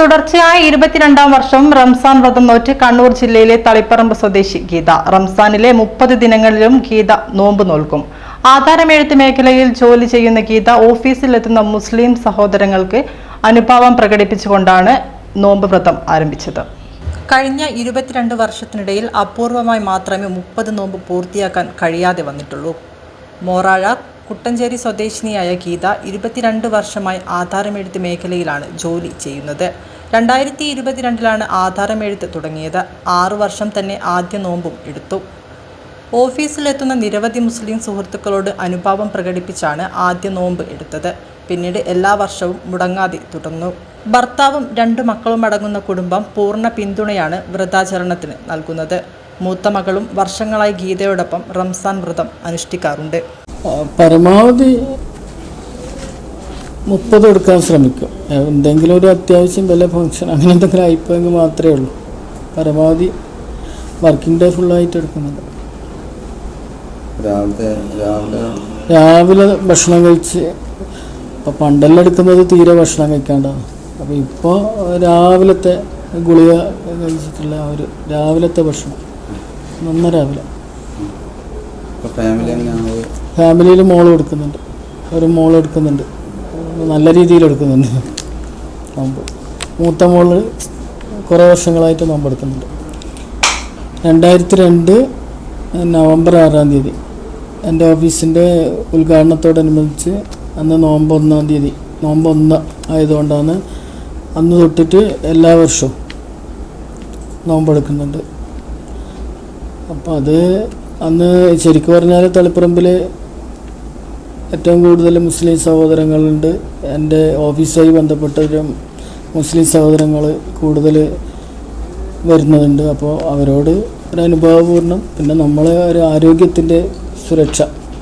തുടർച്ചയായ ഇരുപത്തിരണ്ടാം വർഷം റംസാൻ വ്രതം നോറ്റ് കണ്ണൂർ ജില്ലയിലെ തളിപ്പറമ്പ് സ്വദേശി ഗീത. റംസാനിലെ മുപ്പത് ദിനങ്ങളിലും ഗീത നോമ്പ് നോൽക്കും. ആധാരമെഴുത്ത് മേഖലയിൽ ജോലി ചെയ്യുന്ന ഗീത ഓഫീസിലെത്തുന്ന മുസ്ലിം സഹോദരങ്ങൾക്ക് അനുഭാവം പ്രകടിപ്പിച്ചുകൊണ്ടാണ് നോമ്പ് വ്രതം ആരംഭിച്ചത്. കഴിഞ്ഞ ഇരുപത്തിരണ്ട് വർഷത്തിനിടയിൽ അപൂർവമായി മാത്രമേ മുപ്പത് നോമ്പ് പൂർത്തിയാക്കാൻ കഴിയാതെ വന്നിട്ടുള്ളൂ. മോറാഴ കുട്ടഞ്ചേരി സ്വദേശിനിയായ ഗീത ഇരുപത്തിരണ്ട് വർഷമായി ആധാരമെഴുത്ത് മേഖലയിലാണ് ജോലി ചെയ്യുന്നത്. രണ്ടായിരത്തി ഇരുപത്തിരണ്ടിലാണ് ആധാരമെഴുത്ത് തുടങ്ങിയത്. ആറു വർഷം തന്നെ ആദ്യ നോമ്പും എടുത്തു. ഓഫീസിലെത്തുന്ന നിരവധി മുസ്ലിം സുഹൃത്തുക്കളോട് അനുഭാവം പ്രകടിപ്പിച്ചാണ് ആദ്യ നോമ്പ് എടുത്തത്. പിന്നീട് എല്ലാ വർഷവും മുടങ്ങാതെ തുടർന്നു. ഭർത്താവും രണ്ടു മക്കളും അടങ്ങുന്ന കുടുംബം പൂർണ പിന്തുണയാണ് വ്രതാചരണത്തിന് നൽകുന്നത്. മൂത്ത മകളും വർഷങ്ങളായി ഗീതയോടൊപ്പം റംസാൻ വ്രതം അനുഷ്ഠിക്കാറുണ്ട്. പരമാവധി മുപ്പത് എടുക്കാൻ ശ്രമിക്കും. എന്തെങ്കിലും ഒരു അത്യാവശ്യം വല്ല ഫങ്ഷൻ അങ്ങനെ എന്തെങ്കിലും ആയിപ്പോയെങ്കിൽ മാത്രമേ ഉള്ളൂ. പരമാവധി വർക്കിംഗ് ഡേ ഫുള്ളായിട്ട് എടുക്കുന്നുണ്ട്. രാവിലെ രാവിലെ. ഭക്ഷണം കഴിച്ച് ഇപ്പം പണ്ടെല്ലാം എടുക്കുന്നത് തീരെ ഭക്ഷണം കഴിക്കാണ്ടാണ്. അപ്പോൾ ഇപ്പോൾ രാവിലത്തെ ഗുളിക കഴിച്ചിട്ടുള്ള ആ ഒരു രാവിലത്തെ ഭക്ഷണം നന്ന രാവിലെ. ഫാമിലിയിൽ മോൾ എടുക്കുന്നുണ്ട് ഒരു മോൾ എടുക്കുന്നുണ്ട്. നല്ല രീതിയിൽ എടുക്കുന്നുണ്ട്. നോമ്പ്. മൂത്ത മോൾ കുറേ വർഷങ്ങളായിട്ട് നോമ്പ് എടുക്കുന്നുണ്ട്. രണ്ടായിരത്തി രണ്ട് നവംബർ ആറാം തീയതി. എന്റെ ഓഫീസിന്റെ ഉദ്ഘാടനത്തോടനുബന്ധിച്ച് അന്ന് നോമ്പ് ഒന്നാം തീയതി. നോമ്പ് ഒന്ന് ആയതുകൊണ്ടാണ് അന്ന് തൊട്ടിട്ട് എല്ലാ വർഷവും നോമ്പെടുക്കുന്നുണ്ട് അപ്പോൾ അത് അന്ന് ശരിക്കും പറഞ്ഞാൽ തളിപ്പറമ്പിൽ ഏറ്റവും കൂടുതൽ മുസ്ലിം സഹോദരങ്ങളുണ്ട്. എന്റെ ഓഫീസുമായി ബന്ധപ്പെട്ടവരും മുസ്ലിം സഹോദരങ്ങൾ കൂടുതൽ വരുന്നുണ്ട് അപ്പോൾ അവരോട് ഒരു അനുഭവപൂർണം പിന്നെ നമ്മളെ ഒരു ആരോഗ്യത്തിന്റെ സുരക്ഷ.